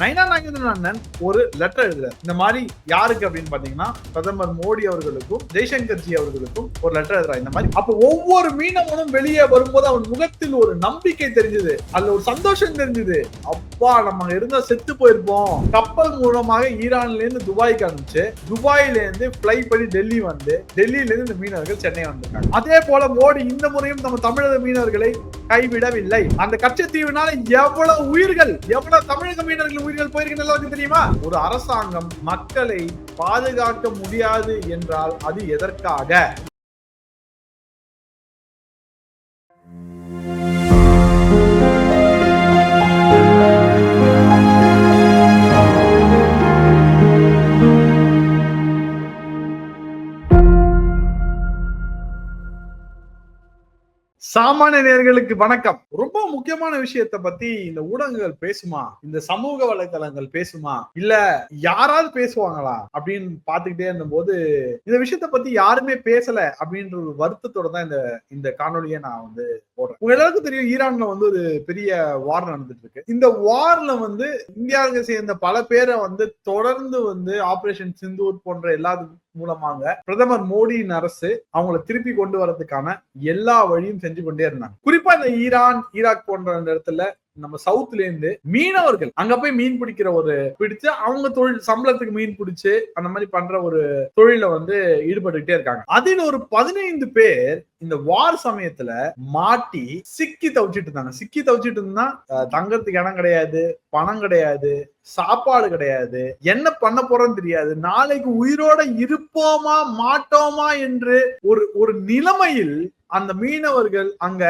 நைனா நாகேந்திரன் அண்ணன் ஒரு லெட்டர் எழுதுறாரு. இந்த மாதிரி யாருக்கு அப்படின்னு பாத்தீங்கன்னா பிரதமர் மோடி அவர்களுக்கும் ஜெய்சங்கர் ஜி அவர்களுக்கும் ஒரு லெட்டர் எழுதுறாரு. இந்த மாதிரி அப்ப ஒவ்வொரு மீனவனும் வெளியே வரும்போது அவன் முகத்தில் ஒரு நம்பிக்கை தெரிஞ்சது. அதுல ஒரு சந்தோஷம் தெரிஞ்சது. அப்பா நம்ம இருந்தா செத்து போயிருப்போம். கப்பல் மூலமாக ஈரான்ல இருந்து துபாய்க்கு அனுப்பிச்சு துபாயில இருந்து பிளை பண்ணி டெல்லி வந்து டெல்லியில இருந்து இந்த மீனவர்கள் சென்னை வந்திருக்காங்க. அதே போல மோடி இந்த முறையும் நம்ம தமிழக மீனவர்களை கைவிடவில்லை. அந்த கச்சத்தீவுனால எவ்வளவு உயிர்கள் எவ்வளவு தமிழக மீனவர்கள் உயிர்கள் போயிருக்குன்னு தெரியுமா? ஒரு அரசாங்கம் மக்களை பாதுகாக்க முடியாது என்றால் அது எதற்காக? சாமானிய நேர்களுக்கு வணக்கம். ரொம்ப முக்கியமான விஷயத்தை பத்தி இந்த ஊடகங்கள் பேசுமா? இந்த சமூக வலைதளங்கள் பேசுமா? இல்ல யாராவது பேசுவாங்களா? அப்படின்னு பாத்துக்கிட்டே இருந்தபோது இந்த விஷயத்த பத்தி யாருமே பேசல அப்படின்ற ஒரு வருத்தத்தோட தான் இந்த இந்த காணொலியை நான் வந்து போடுறேன். உங்க எல்லாருக்கும் தெரியும் ஈரான்ல வந்து ஒரு பெரிய வார் நடந்துட்டு இருக்கு இந்த வார்ல வந்து இந்தியாவுக்கு சேர்ந்த பல பேரை வந்து தொடர்ந்து வந்து ஆபரேஷன் சிந்தூர் போன்ற எல்லாத்துக்கும் மூலமாக பிரதமர் மோடியின் அரசு அவங்கள திருப்பி கொண்டு வரதுக்கான எல்லா வழியும் செஞ்சு கொண்டே இருந்தாங்க. குறிப்பா இந்த ஈரான் ஈராக் போன்ற அந்த இடத்துல நம்ம சவுத்ல இருந்து மீனவர்கள் அங்க போய் மீன் பிடிக்கிற ஒரு பிடிச்சு அவங்க தொழில் சம்பளத்துக்கு மீன் பிடிச்சு அந்த மாதிரி பண்ற ஒரு தொழில வந்து ஈடுபட்டுக்கிட்டே இருக்காங்க. அதில் ஒரு பதினைந்து பேர் இந்த வார் சமயத்துல மாட்டி சிக்கி தவிச்சிட்டு இருந்தாங்க. சிக்கி தவிச்சிட்டு இருந்தா அஹ், தங்கறதுக்கு இடம் கிடையாது பணம் கிடையாது சாப்பாடு கிடையாது என்ன பண்ண போறோம்னு தெரியாது. நாளைக்கு உயிரோட இருப்போமா மாட்டோமா என்று ஒரு ஒரு நிலைமையில் அந்த மீனவர்கள் அங்க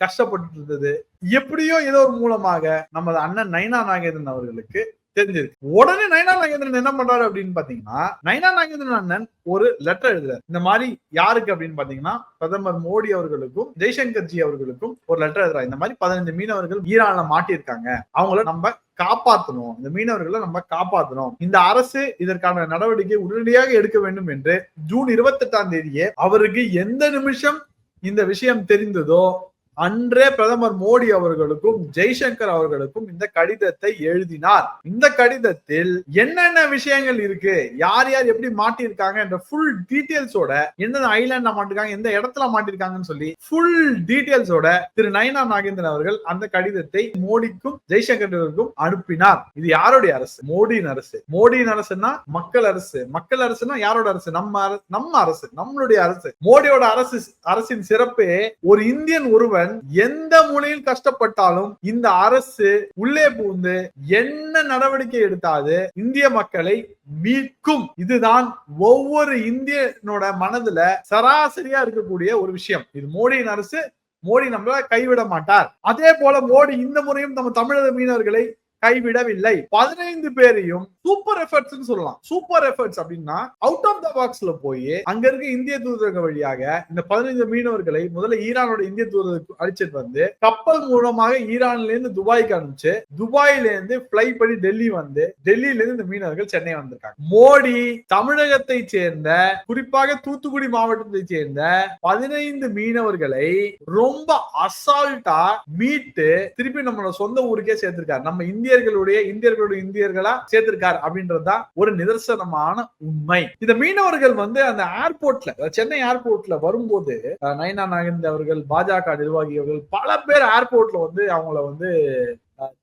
கஷ்டப்பட்டு இருந்தது எப்படியோ ஏதோ ஒரு மூலமாக நமது அண்ணன் நைனா நாகேந்திரன் அவர்களுக்கு தெரிஞ்சிருக்கு. உடனே நைனா நாகேந்திரன் என்ன பண்றாரு அப்படின்னு பாத்தீங்கன்னா நைனா நாகேந்திரன் அண்ணன் ஒரு லெட்டர் எழுதுறாரு. இந்த மாதிரி யாருக்கு அப்படின்னு பாத்தீங்கன்னா பிரதமர் மோடி அவர்களுக்கும் ஜெய்சங்கர் ஜி அவர்களுக்கும் ஒரு லெட்டர் எழுதுறாரு. இந்த மாதிரி பதினஞ்சு மீனவர்கள் ஈரான்ல மாட்டியிருக்காங்க. அவங்கள நம்ம காப்பாற்றணும் இந்த மீனவர்களை நம்ம காப்பாற்றணும் இந்த அரசு இதற்கான நடவடிக்கை உடனடியாக எடுக்க வேண்டும் என்று ஜூன் இருபத்தி எட்டாம் தேதியே அவருக்கு எந்த நிமிஷம் இந்த விஷயம் தெரிந்ததோ அன்றே பிரதமர் மோடி அவர்களுக்கும் ஜெய்சங்கர் அவர்களுக்கும் இந்த கடிதத்தை எழுதினார். இந்த கடிதத்தில் என்னென்ன விஷயங்கள் இருக்கு? யார் யார் எப்படி மாட்டியிருக்காங்க? என்ற ஃபுல் டீட்டெயில்ஸோட எந்தெந்த ஐலாண்ட்ல மாட்டிருக்காங்க? எந்த இடத்துல மாட்டிருக்காங்கன்னு சொல்லி ஃபுல் டீட்டெயில்ஸோட திரு நயனா நாகேந்திரன் அவர்கள் அந்த கடிதத்தை மோடிக்கும் ஜெய்சங்கருக்கும் அனுப்பினார். இது யாருடைய அரசு? மோடியின் அரசு. மோடியின் அரசுன்னா மக்கள் அரசு. மக்கள் அரசுன்னா யாரோட அரசு? நம்ம அரசு நம்ம அரசு. நம்மளுடைய அரசு. மோடியோட அரசு அரசின் சிறப்பே ஒரு இந்தியன் ஒருவன் எந்த மூலையில் கஷ்டப்பட்டாலும் இந்த அரசு உள்ளே புகுந்து என்ன நடவடிக்கை எடுத்தாது இந்திய மக்களை மீட்கும். இதுதான் ஒவ்வொரு இந்தியனோட மனதுல சராசரியா இருக்கக்கூடிய ஒரு விஷயம். இது மோடியின் அரசு மோடி நம்மள கைவிட மாட்டார். அதே போல மோடி இந்த முறையும் நம்ம தமிழக மீனவர்களை கைவிடவில்லை. பதினைந்து பேரையும் சூப்பர் எஃபர்ட்ஸ் சொல்லலாம். சூப்பர் எஃபர்ட்ஸ் அப்படின்னா அவுட் ஆஃப் த பாக்ஸ்ல போய் அங்க இருக்க இந்திய தூதரக வழியாக இந்த பதினைந்து மீனவர்களை முதல்ல ஈரானோட இந்திய தூதருக்கு அழைச்சிட்டு வந்து கப்பல் மூலமாக ஈரான்ல இருந்து துபாய்க்கு அனுப்பிச்சு துபாயில இருந்து பிளை பண்ணி டெல்லி வந்து டெல்லியில இருந்து இந்த மீனவர்கள் சென்னை வந்திருக்காங்க. மோடி தமிழகத்தை சேர்ந்த குறிப்பாக தூத்துக்குடி மாவட்டத்தை சேர்ந்த பதினைந்து மீனவர்களை ரொம்ப அசால்ட்டா மீட்டு திருப்பி நம்மளோட சொந்த ஊருக்கே சேர்த்திருக்காரு. நம்ம இந்தியர்களுடைய இந்தியர்களுடைய இந்தியர்களா சேர்த்திருக்காரு அப்படின்றதுதான் ஒரு நிதர்சனமான உண்மை. இந்த மீனவர்கள் வந்து அந்த ஏர்போர்ட்ல சென்னை ஏர்போர்ட்ல வரும்போது நயனா நாகேந்திர அவர்கள் பாஜக நிர்வாகி அவர்கள் பல பேர் ஏர்போர்ட்ல வந்து அவங்கள வந்து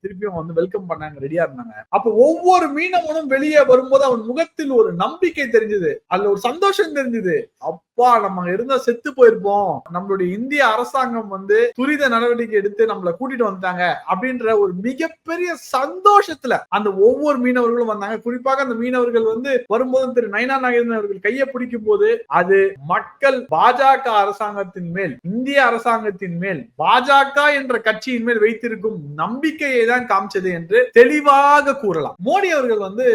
திருப்பியும் வந்து வெல்கம் பண்ணாங்க ரெடியா இருந்தாங்க. அப்ப ஒவ்வொரு மீனவனும் வெளியே வரும்போது அவன் முகத்தில் ஒரு நம்பிக்கை தெரிஞ்சது. அதுல ஒரு சந்தோஷம் தெரிஞ்சது. அப்பா நம்ம இருந்தா செத்து போயிருப்போம். நம்மளுடைய இந்திய அரசாங்கம் வந்து துரித நடவடிக்கை எடுத்து நம்மள கூட்டிட்டு வந்துட்டாங்க அப்படின்ற ஒரு மிகப்பெரிய சந்தோஷத்துல அந்த ஒவ்வொரு மீனவர்களும் வந்தாங்க. குறிப்பாக அந்த மீனவர்கள் வந்து வரும்போது திரு நயனா நாகேந்திரன் அவர்கள் கையை பிடிக்கும் போது அது மக்கள் பாஜக அரசாங்கத்தின் மேல் இந்திய அரசாங்கத்தின் மேல் பாஜக என்ற கட்சியின் மேல் வைத்திருக்கும் நம்பிக்கையை தான் காமிச்சது என்று தெளிவாக கூறலாம். மோடி அவர்கள் வந்து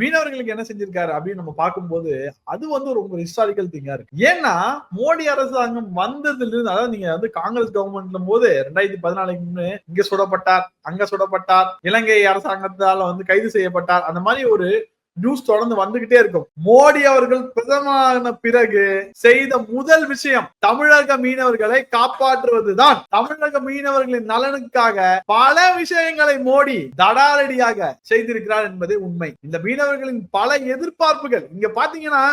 மீனவர்களுக்கு என்ன செஞ்சிருக்காரு அப்படின்னு நம்ம பார்க்கும்போது அது வந்து ஒரு ரொம்ப ஹிஸ்டாரிக்கல் திங்கா இருக்கு. ஏன்னா மோடி அரசாங்கம் வந்ததுல இருந்து அதாவது நீங்க வந்து காங்கிரஸ் கவர்மெண்ட்ல போது ரெண்டாயிரத்தி பதினாலுக்கு முன்னே இங்க சுடப்பட்டார் அங்க சுடப்பட்டார் இலங்கை அரசாங்கத்தால வந்து கைது செய்யப்பட்டார் அந்த மாதிரி ஒரு நியூஸ் தொடர்ந்து வந்துகிட்டே இருக்கும். மோடி அவர்கள் பிரதமரான பிறகு செய்த முதல் விஷயம் தமிழக மீனவர்களை காப்பாற்றுவதுதான். தமிழக மீனவர்களின் நலனுக்காக பல விஷயங்களை மோடி தடாரடியாக செய்திருக்கிறார் என்பதே உண்மை. இந்த மீனவர்களின் பல எதிர்பார்ப்புகள் இங்க பாத்தீங்கன்னா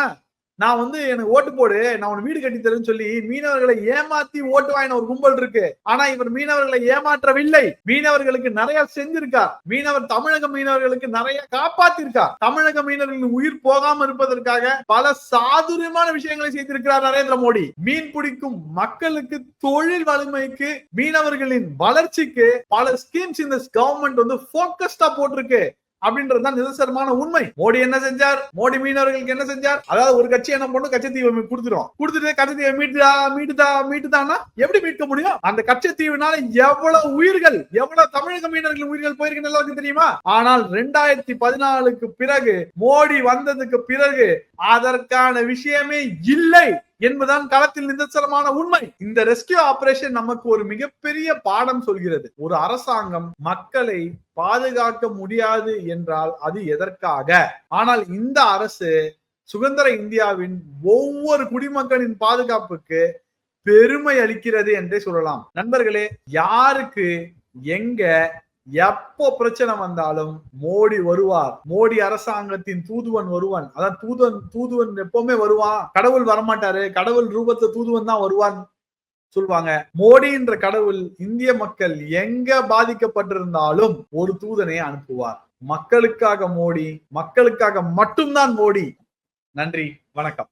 நான் வந்து எனக்கு ஓட்டு போடு நான் உன் வீடு கட்டி சொல்லி மீனவர்களை ஏமாத்தி ஓட்டு வாங்கின ஒரு கும்பல் இருக்கு. ஆனா இவர் மீனவர்களை ஏமாற்றவில்லை. மீனவர்களுக்கு நிறைய செஞ்சிருக்கார். மீனவர் தமிழக மீனவர்களுக்கு நிறைய காப்பாத்திருக்கார். தமிழக மீனவர்களின் உயிர் போகாம இருப்பதற்காக பல சாதுரியமான விஷயங்களை செய்திருக்கிறார் நரேந்திர மோடி. மீன் பிடிக்கும் மக்களுக்கு தொழில் வலிமைக்கு மீனவர்களின் வளர்ச்சிக்கு பல ஸ்கீம்ஸ் இந்த கவர்மெண்ட் வந்து போக்கஸ்டா போட்டிருக்கு. அப்படின்றதுதான் நிதர்சனமான உண்மை. மோடி என்ன செஞ்சார்? மோடி மீனவர்களுக்கு என்ன செஞ்சார்? அதாவது ஒரு கட்சி என்ன பண்ணும் கச்சத்தீவை கொடுத்துரும். கொடுத்துட்டு கச்சத்தீவை மீட்டுதா மீட்டுதா மீட்டுதான்னா எப்படி மீட்க முடியும்? அந்த கச்சத்தீவுனால எவ்வளவு உயிர்கள் எவ்வளவு தமிழக மீனவர்கள் உயிர்கள் போயிருக்கு எல்லாருக்கும் தெரியுமா? ஆனால் ரெண்டாயிரத்தி பதினாலுக்கு பிறகு மோடி வந்ததுக்கு பிறகு அதற்கான விஷயமே இல்லை. என்பதுதான் களத்தில் நிதர்சனமான உண்மை. இந்த ரெஸ்கியூ ஆபரேஷன் நமக்கு ஒரு மிகப்பெரிய பாடம் சொல்கிறது. ஒரு அரசாங்கம் மக்களை பாதுகாக்க முடியாது என்றால் அது எதற்காக? ஆனால் இந்த அரசு சுதந்திர இந்தியாவின் ஒவ்வொரு குடிமக்களின் பாதுகாப்புக்கு பெருமை அளிக்கிறது என்றே சொல்லலாம். நண்பர்களே யாருக்கு எங்க எப்போ பிரச்சனை வந்தாலும் மோடி வருவார். மோடி அரசாங்கத்தின் தூதுவன் வருவான் அதான் தூதுவன் தூதுவன் எப்பவுமே வருவான். கடவுள் வரமாட்டாரு. கடவுள் ரூபத்தை தூதுவன் தான் வருவான் சொல்லுவாங்க மோடின்ற கடவுள் இந்திய மக்கள் எங்க பாதிக்கப்பட்டிருந்தாலும் ஒரு தூதனை அனுப்புவார். மக்களுக்காக மோடி மக்களுக்காக மட்டும்தான் மோடி. நன்றி வணக்கம்.